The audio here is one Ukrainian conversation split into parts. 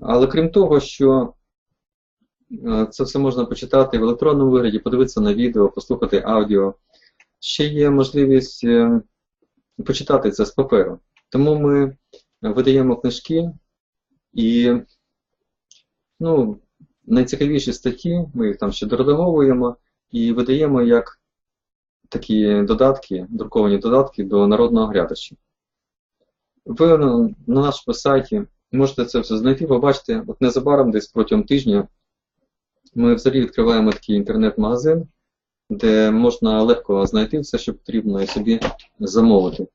Але крім того, що е, це все можна почитати в електронному вигляді, подивитися на відео, послухати аудіо, ще є можливість е, почитати це з паперу. Тому ми видаємо книжки і ну, найцікавіші статті, ми їх там ще доредаговуємо і видаємо як такі додатки, друковані додатки до народного глядача. Ви на нашому сайті можете це все знайти, побачите, от незабаром десь протягом тижня ми взагалі відкриваємо такий інтернет-магазин, де можна легко знайти все, що потрібно, і собі замовити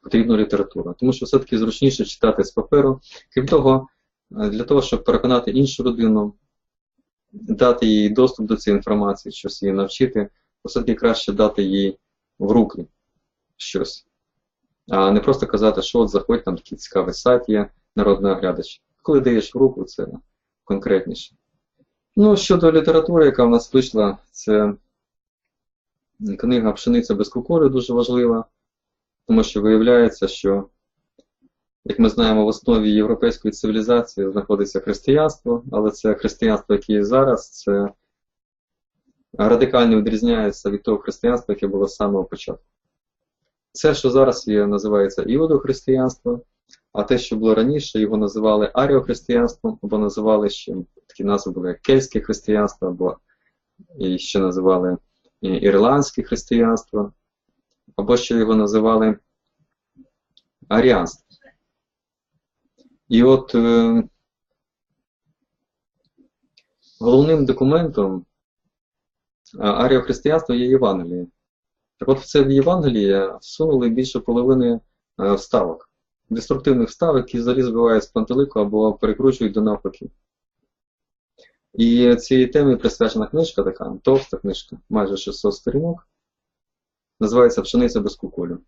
потрібну літературу. Тому що все-таки зручніше читати з паперу. Крім того, для того, щоб переконати іншу людину, дати їй доступ до цієї інформації, щось її навчити, все-таки краще дати їй в руки щось. А не просто казати, що от заходь, там такий цікавий сайт є, народний оглядач. Коли даєш в руку, це конкретніше. Ну, щодо літератури, яка в нас вийшла, це книга Пшениця без кукуру дуже важлива, тому що виявляється, що, як ми знаємо, в основі європейської цивілізації знаходиться християнство, але це християнство, яке є зараз, це радикально відрізняється від того християнства, яке було з самого початку. Це, що зараз є, називається іудохристиянство, а те, що було раніше, його називали аріохристиянством, або називали ще такі назви були як кельтське християнство, або і ще називали ірландське християнство, або ще його називали аріанство. І от е, головним документом аріохристиянства є Євангеліє. Так от в це в Євангелії всунули більше половини е, вставок, деструктивних вставок, які взагалі збивають з пантелику або перекручують до навпаки. І цій темі присвячена книжка така, товста книжка, майже 600 сторінок. Називається Пшениця без куколю.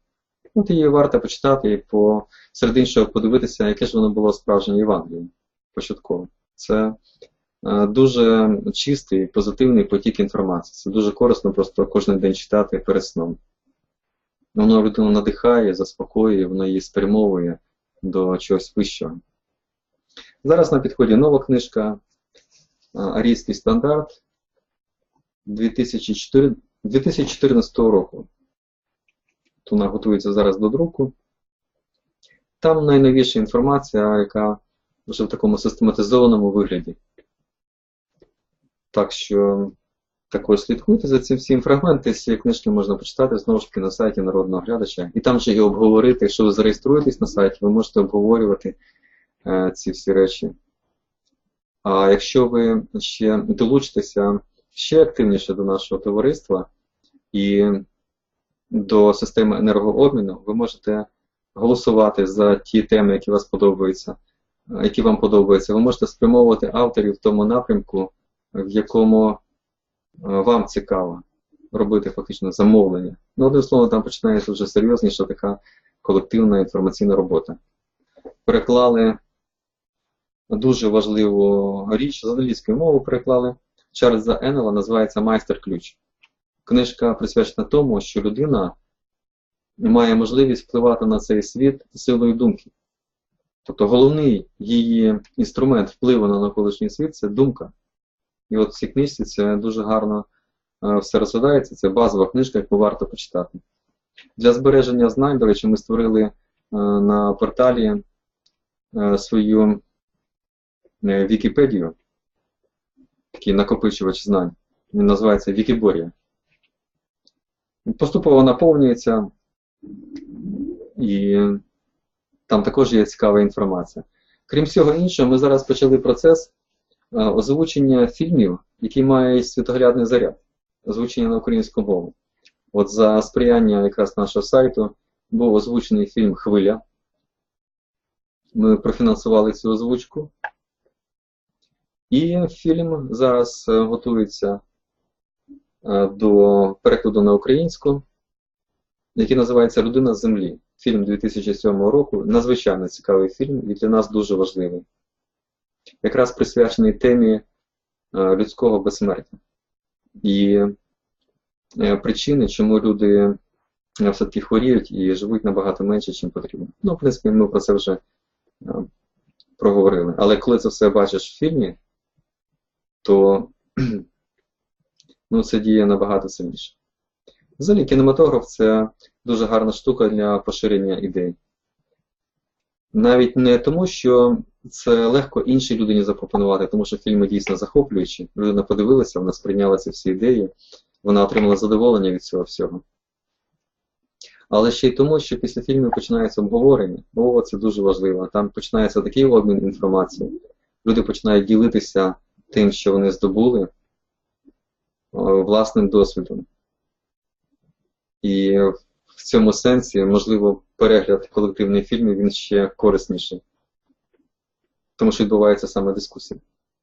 От її варто почитати і по серед іншого подивитися, яке ж воно було справжнє Євангеліє початково. Це е, дуже чистий, позитивний потік інформації. Це дуже корисно просто кожен день читати перед сном. Воно людину надихає, заспокоює, воно її спрямовує до чогось вищого. Зараз на підході нова книжка Арійський стандарт 2014 року. Вона готується зараз до друку. Там найновіша інформація, яка вже в такому систематизованому вигляді. Так що також слідкуйте за цим всім. Фрагменти цієї книжки можна почитати знову ж таки на сайті народного глядача. І там же і обговорити, якщо ви зареєструєтесь на сайті, ви можете обговорювати е, ці всі речі. А якщо ви ще долучитеся ще активніше до нашого товариства і до системи енергообміну, ви можете голосувати за ті теми, які вас подобаються, які вам подобаються. Ви можете спрямовувати авторів в тому напрямку, в якому е, вам цікаво робити фактично замовлення. Ну, одним словом, там починається вже серйозніша така колективна інформаційна робота. Переклали дуже важливу річ, з англійської мови переклали. Чарльза Еннела називається Майстер-ключ. Книжка присвячена тому, що людина має можливість впливати на цей світ силою думки. Тобто головний її інструмент впливу на навколишній світ це думка. І от в цій книжці це дуже гарно е, все розглядається, це базова книжка, яку варто почитати. Для збереження знань, до речі, ми створили е, на порталі е, свою Вікіпедію, такий накопичувач знань. Він називається Вікіборія. Поступово наповнюється, і там також є цікава інформація. Крім всього іншого, ми зараз почали процес озвучення фільмів, які мають світоглядний заряд, озвучення на українську мову. От за сприяння якраз нашого сайту був озвучений фільм Хвиля. Ми профінансували цю озвучку. І фільм зараз е, готується е, до перекладу на українську, який називається Людина землі. Фільм 2007 року. Надзвичайно цікавий фільм і для нас дуже важливий. Якраз присвячений темі е, людського безсмертя. І причини, чому люди все-таки хворіють і живуть набагато менше, ніж потрібно. Ну, в принципі, ми про це вже проговорили. Але коли це все бачиш в фільмі, то ну, це діє набагато сильніше. Взагалі, кінематограф це дуже гарна штука для поширення ідей. Навіть не тому, що це легко іншій людині запропонувати, тому що фільми дійсно захоплюючі. Людина подивилася, вона сприйняла ці всі ідеї, вона отримала задоволення від цього всього. Але ще й тому, що після фільму починається обговорення. О, це дуже важливо. Там починається такий обмін інформацією. Люди починають ділитися тим, що вони здобули, власним досвідом. І в цьому сенсі, можливо, перегляд колективних фільмів він ще корисніший. Тому що відбувається саме дискусія.